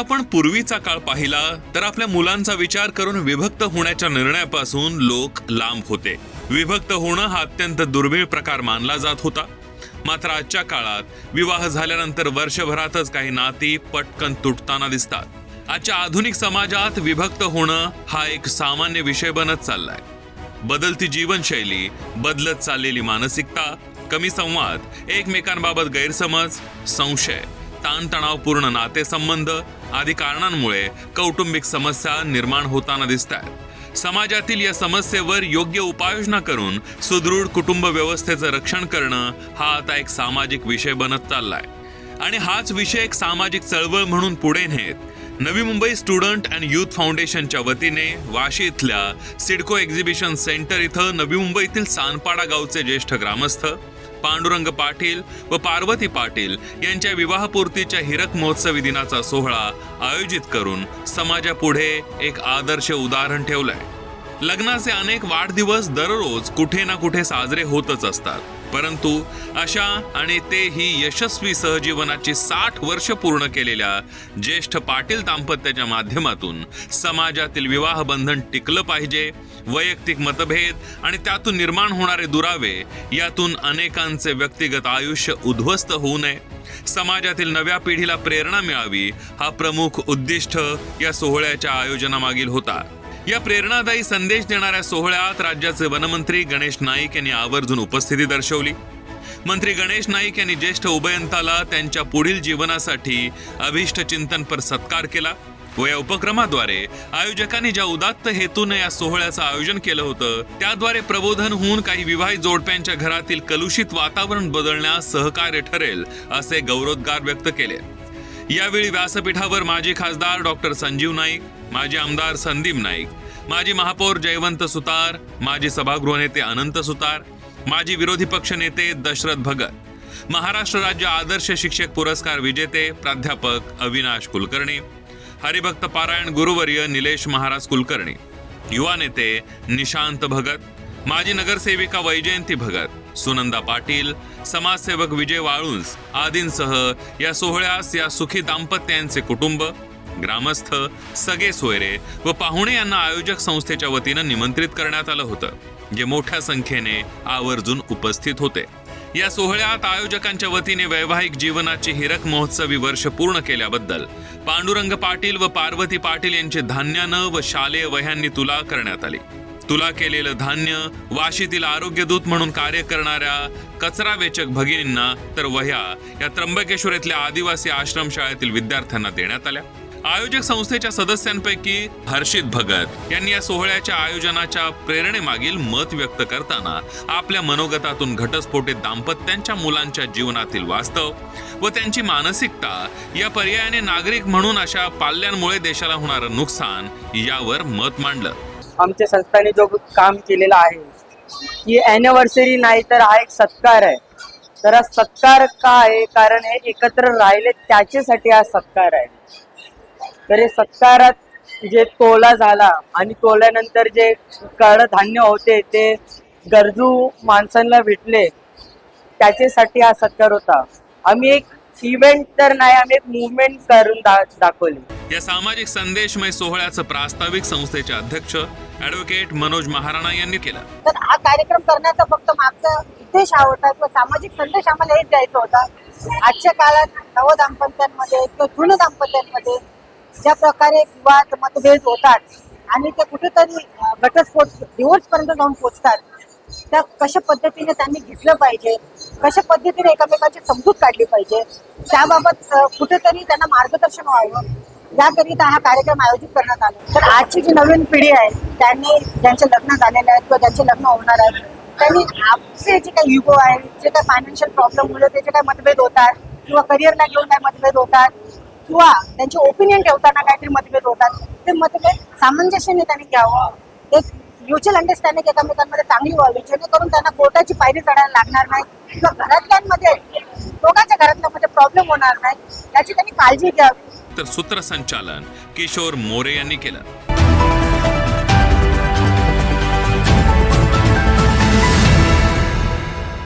आपण पूर्वीचा काळ पाहिला तर आपल्या मुलांचा विचार करून विभक्त होण्याच्या निर्णयापासून लोक लांब होते. विभक्त होणं हा अत्यंत दुर्मिळ प्रकार मानला जात होता. मात्र आजच्या काळात विवाह झाल्यानंतर वर्षभरातच काही नाती पटकन तुटताना दिसतात. आजच्या आधुनिक समाजात विभक्त होणं हा एक सामान्य विषय बनत चाललाय. बदलती जीवनशैली बदलत चाललेली मानसिकता कमी संवाद एकमेकांबाबत गैरसमज संशय. ताणतणावपूर्ण नातेसंबंध आदी कारणांमुळे कौटुंबिक समस्या निर्माण होताना दिसत आहेत समाजातील या समस्येवर योग्य उपाययोजना करून सुदृढ कुटुंब व्यवस्थेचं रक्षण करणं हा आता एक सामाजिक विषय बनत चाललाय. आणि हाच विषय एक सामाजिक चळवळ म्हणून पुढे नेत Navi Mumbai student and youth फाउंडेशनच्या वतीने वाशी इथल्या सिडको एक्झिबिशन सेंटर इथं नवी मुंबईतील सानपाडा गावचे ज्येष्ठ ग्रामस्थ पांडुरंग पाटील व पार्वती पाटील यांच्या विवाहपूर्तीच्या हिरक महोत्सवी दिनाचा सोहळा आयोजित करून समाजापुढे एक आदर्श उदाहरण ठेवलं आहे लग्नाचे अनेक वाढदिवस दररोज कुठे ना कुठे साजरे होतच असतात. परंतु अशा आणि तेही यशस्वी सहजीवनाची साठ वर्ष पूर्ण केलेल्या ज्येष्ठ पाटील दाम्पत्याच्या माध्यमातून समाजातील विवाह बंधन टिकलं पाहिजे वैयक्तिक मतभेद आणि त्यातून निर्माण होणारे दुरावे यातून अनेकांचे व्यक्तिगत आयुष्य उद्ध्वस्त होऊ नये. समाजातील नव्या पिढीला प्रेरणा मिळावी हा प्रमुख उद्दिष्ट या सोहळ्याच्या आयोजनामागील होता. या प्रेरणादायी संदेश देणाऱ्या सोहळ्यात राज्याचे वनमंत्री गणेश नाईक यांनी आवर्जून उपस्थिती दर्शवली. मंत्री गणेश नाईक यांनी ज्येष्ठ उभयंताला त्यांच्या पुढील जीवनासाठी अभिष्ट चिंतनपर सत्कार केला व या उपक्रमाद्वारे आयोजकांनी ज्या उदात्त हेतूने या सोहळ्याचं आयोजन केलं होतं त्याद्वारे प्रबोधन होऊन काही विवाहित जोडप्यांच्या घरातील कलुषित वातावरण बदलण्यास सहकार्य ठरेल असे गौरवोद्गार व्यक्त केले. यावेळी व्यासपीठावर माजी खासदार डॉक्टर संजीव नाईक माजी आमदार संदीप नाईक माजी महापौर जयवंत सुतार माजी सभागृह नेते अनंत सुतार माजी विरोधी पक्ष नेते दशरथ भगत महाराष्ट्र राज्य आदर्श शिक्षक पुरस्कार विजेते प्राध्यापक अविनाश कुलकर्णी हरिभक्त पारायण गुरुवर्य निलेश महाराज कुलकर्णी युवा नेते निशांत भगत माजी नगरसेविका वैजयंती भगत सुनंदा पाटील समाजसेवक विजय वाळुंज आदींसह या सोहळ्यास या सुखी दाम्पत्यांचे कुटुंब ग्रामस्थ सगळे सोयरे व पाहुणे यांना आयोजक संस्थेच्या वतीनं निमंत्रित करण्यात आलं होतं जे मोठ्या संख्येने आवर्जून उपस्थित होते. या सोहळ्यात आयोजकांच्या वतीने वैवाहिक जीवनाची हिरक महोत्सवी वर्ष पूर्ण केल्याबद्दल पांडुरंग पाटील व पार्वती पाटील यांची धान्यानं व शालेय वह्यांनी तुला करण्यात आली. तुला केलेलं धान्य वाशीतील आरोग्य दूत म्हणून कार्य करणाऱ्या कचरा वेचक भगिनींना तर वह्या या त्र्यंबकेश्वर येथील आदिवासी आश्रमशाळेतील विद्यार्थ्यांना देण्यात आल्या. आयोजक संस्थेच्या सदस्यांपैकी हर्षित भगत यांनी या सोहळ्याच्या आयोजनाच्या प्रेरणेमागील मत व्यक्त करताना आपल्या मनोगतातून घटस्फोटित दाम्पत्यांच्या मुलांच्या जीवनातील वास्तव व त्यांची मानसिकता या पर्यायाने नागरिक म्हणून अशा पाल्यांमुळे देशाला होणारं नुकसान यावर मत मांडलं. आमच्या संस्थाने जो काम केलेलं आहे की अॅनिव्हर्सरी नाही तर हा एक सत्कार आहे. तर हा सत्कार का आहे? कारण हे एकत्र राहिले त्याच्यासाठी हा सत्कार आहे. तर हे सत्कारात जे तोला झाला आणि तोल्यानंतर जे धान्य होते ते गरजू माणसांना भेटले त्याच्यासाठी हा सत्कार होता. आम्ही एक इव्हेंट तर नाही आम्ही एक मुवमेंट करून दाखवली. या सामाजिक संदेशमय सोहळ्याचं प्रास्ताविक संस्थेचे अध्यक्ष ऍडव्होकेट मनोज महाराणा यांनी केलं. तर हा कार्यक्रम करण्याचा फक्त मागचा उद्देश हा होता किंवा सामाजिक संदेश आम्हाला हेच द्यायचा होता. आजच्या काळात नव दाम्पत्यांमध्ये किंवा जुनं दाम्पत्यांमध्ये ज्या प्रकारे विवाद मतभेद होतात आणि ते कुठेतरी घटस्फोट डिवोर्स पर्यंत जाऊन पोहोचतात त्या कशा पद्धतीने त्यांनी घेतलं पाहिजे? कशा पद्धतीने एकमेकाची समजूत काढली पाहिजे? त्याबाबत कुठेतरी त्यांना मार्गदर्शन व्हावं. याकरिता हा कार्यक्रम आयोजित करण्यात आला. तर आजची जी नवीन पिढी आहे त्यांनी ज्यांचे लग्न झालेले आहेत किंवा ज्यांचे लग्न होणार आहेत त्यांनी आपले जे काही युगो आहे जे काही फायनान्शियल प्रॉब्लेम मुलं त्याचे काही मतभेद होतात किंवा करिअरला घेऊन काही मतभेद होतात किंवा त्यांचे ओपिनियन ठेवताना काहीतरी मतभेद होतात ते मतभेद सामंजस्याने त्यांनी घ्यावं. एक म्युच्युअल अंडरस्टँडिंग एकामेकांमध्ये चांगली व्हावी जेणेकरून त्यांना कोर्टाची पायरी चढायला लागणार नाही किंवा घरातल्यांमध्ये दोघांच्या घरातल्यामध्ये प्रॉब्लेम होणार नाही याची त्यांनी काळजी घ्यावी. तर सूत्रसंचालन किशोर मोरे यांनी केलं.